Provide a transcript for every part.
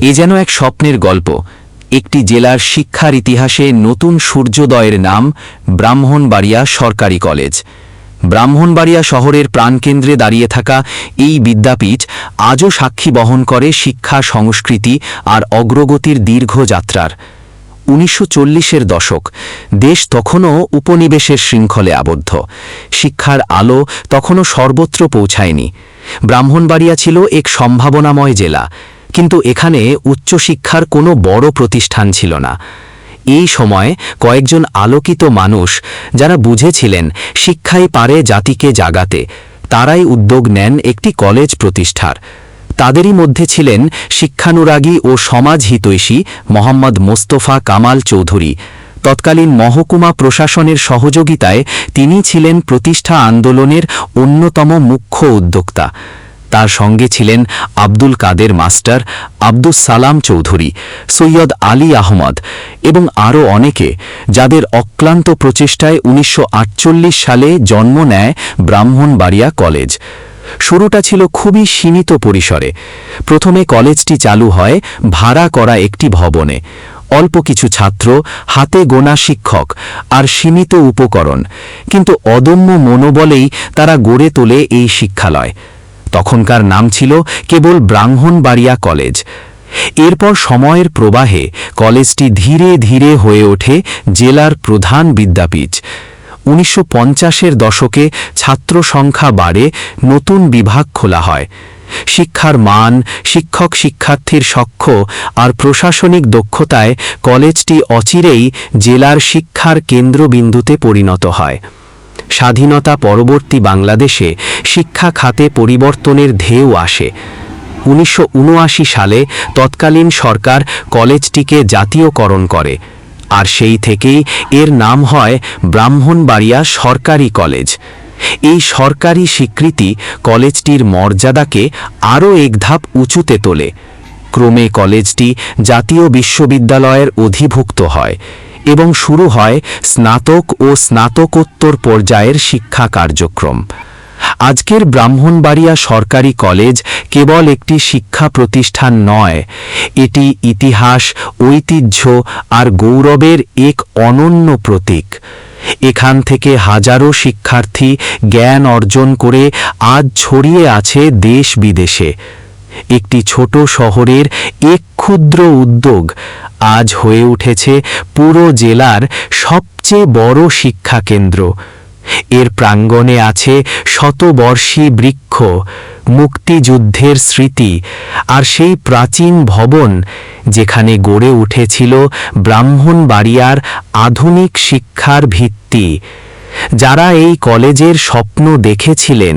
এ যেন এক স্বপ্নের গল্প। একটি জেলার শিক্ষার ইতিহাসে নতুন সূর্যোদয়ের নাম ব্রাহ্মণবাড়িয়া সরকারি কলেজ। ব্রাহ্মণবাড়িয়া শহরের প্রাণকেন্দ্রে দাঁড়িয়ে থাকা এই বিদ্যাপীঠ আজও সাক্ষী বহন করে শিক্ষা, সংস্কৃতি আর অগ্রগতির দীর্ঘ যাত্রার। উনিশশো চল্লিশের দশক, দেশ তখনও উপনিবেশের শৃঙ্খলে আবদ্ধ। শিক্ষার আলো তখনও সর্বত্র পৌঁছায়নি। ব্রাহ্মণবাড়িয়া ছিল এক সম্ভাবনাময় জেলা। কিন্তু এখানে উচ্চশিক্ষার কোনো বড় প্রতিষ্ঠান ছিল না। এই সময় কয়েকজন আলোকিত মানুষ যারা বুঝেছিলেন শিক্ষাই পারে জাতিকে জাগাতে, তারাই উদ্যোগ নেন একটি কলেজ প্রতিষ্ঠার। তাদেরই মধ্যে ছিলেন শিক্ষানুরাগী ও সমাজ হিতৈষী মোহাম্মদ মোস্তফা কামাল চৌধুরী। তৎকালীন মহকুমা প্রশাসনের সহযোগিতায় তিনি ছিলেন প্রতিষ্ঠা আন্দোলনের অন্যতম মুখ্য উদ্যোক্তা। তার সঙ্গে ছিলেন আব্দুল কাদের মাস্টার আব্দুস সালাম চৌধুরী, সৈয়দ আলী আহমদ এবং আরও অনেকে যাদের অক্লান্ত প্রচেষ্টায় উনিশশো আটচল্লিশ সালে জন্ম নেয় ব্রাহ্মণবাড়িয়া কলেজ। শুরুটা ছিল খুবই সীমিত পরিসরে। প্রথমে কলেজটি চালু হয় ভাড়া করা একটি ভবনে। অল্প কিছু ছাত্র, হাতে গোনা শিক্ষক আর সীমিত উপকরণ। কিন্তু অদম্য মনোবলেই তারা গড়ে তোলে এই শিক্ষালয়। তখনকার নাম ছিল কেবল ব্রাহ্মণবাড়িয়া কলেজ। এরপর সময়ের প্রবাহে কলেজটি ধীরে ধীরে হয়ে ওঠে জেলার প্রধান বিদ্যাপীঠ। উনিশশো পঞ্চাশের দশকে ছাত্র সংখ্যা বাড়ে, নতুন বিভাগ খোলা হয়। শিক্ষার মান, শিক্ষক শিক্ষার্থীর সক্ষ আর প্রশাসনিক দক্ষতায় কলেজটি অচিরেই জেলার শিক্ষার কেন্দ্রবিন্দুতে পরিণত হয়। স্বাধীনতা পরবর্তী বাংলাদেশে শিক্ষা খাতে পরিবর্তনের ঢেউ আসে। উনিশশো উনআশি সালে তৎকালীন সরকার কলেজটিকে জাতীয়করণ করে, আর সেই থেকেই এর নাম হয় ব্রাহ্মণবাড়িয়া সরকারি কলেজ। এই সরকারি স্বীকৃতি কলেজটির মর্যাদাকে আরও এক ধাপ উঁচুতে তোলে। ক্রমে কলেজটি জাতীয় বিশ্ববিদ্যালয়ের অধিভুক্ত হয়। এবং শুরু হয় স্নাতক ও স্নাতকোত্তর পর্যায়ের শিক্ষা কার্যক্রম। আজকের ব্রাহ্মণবাড়িয়া সরকারি কলেজ কেবল একটি শিক্ষা প্রতিষ্ঠান নয়, এটি ইতিহাস, ঐতিহ্য আর গৌরবের এক অনন্য প্রতীক। এখান থেকে হাজারো শিক্ষার্থী জ্ঞান অর্জন করে আজ ছড়িয়ে আছে দেশ বিদেশে। একটি ছোট শহরের এক ক্ষুদ্র উদ্যোগ আজ হয়ে উঠেছে পুরো জেলার সবচেয়ে বড় শিক্ষা কেন্দ্র এর প্রাঙ্গণে আছে শতবর্ষী বৃক্ষ, মুক্তিযুদ্ধের স্মৃতি আর সেই প্রাচীন ভবন যেখানে গড়ে উঠেছিল ব্রাহ্মণবাড়িয়ার আধুনিক শিক্ষার ভিত্তি। যারা এই কলেজের স্বপ্ন দেখেছিলেন,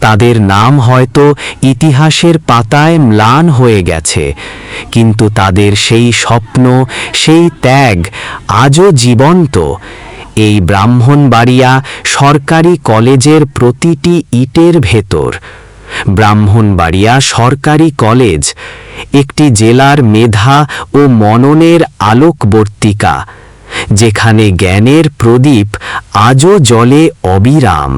তাদের নাম হয়তো ইতিহাসের পাতায় ম্লান হয়ে গেছে, কিন্তু তাদের সেই স্বপ্ন, সেই ত্যাগ আজও জীবন্ত। এই ব্রাহ্মণবাড়িয়া সরকারি কলেজের প্রতিটি ইটের ভেতর, ব্রাহ্মণবাড়িয়া সরকারি কলেজ, একটি জেলার মেধা ও মননের আলোকবর্তিকা। যেখানে জ্ঞানের প্রদীপ আজও জলে অবিরাম।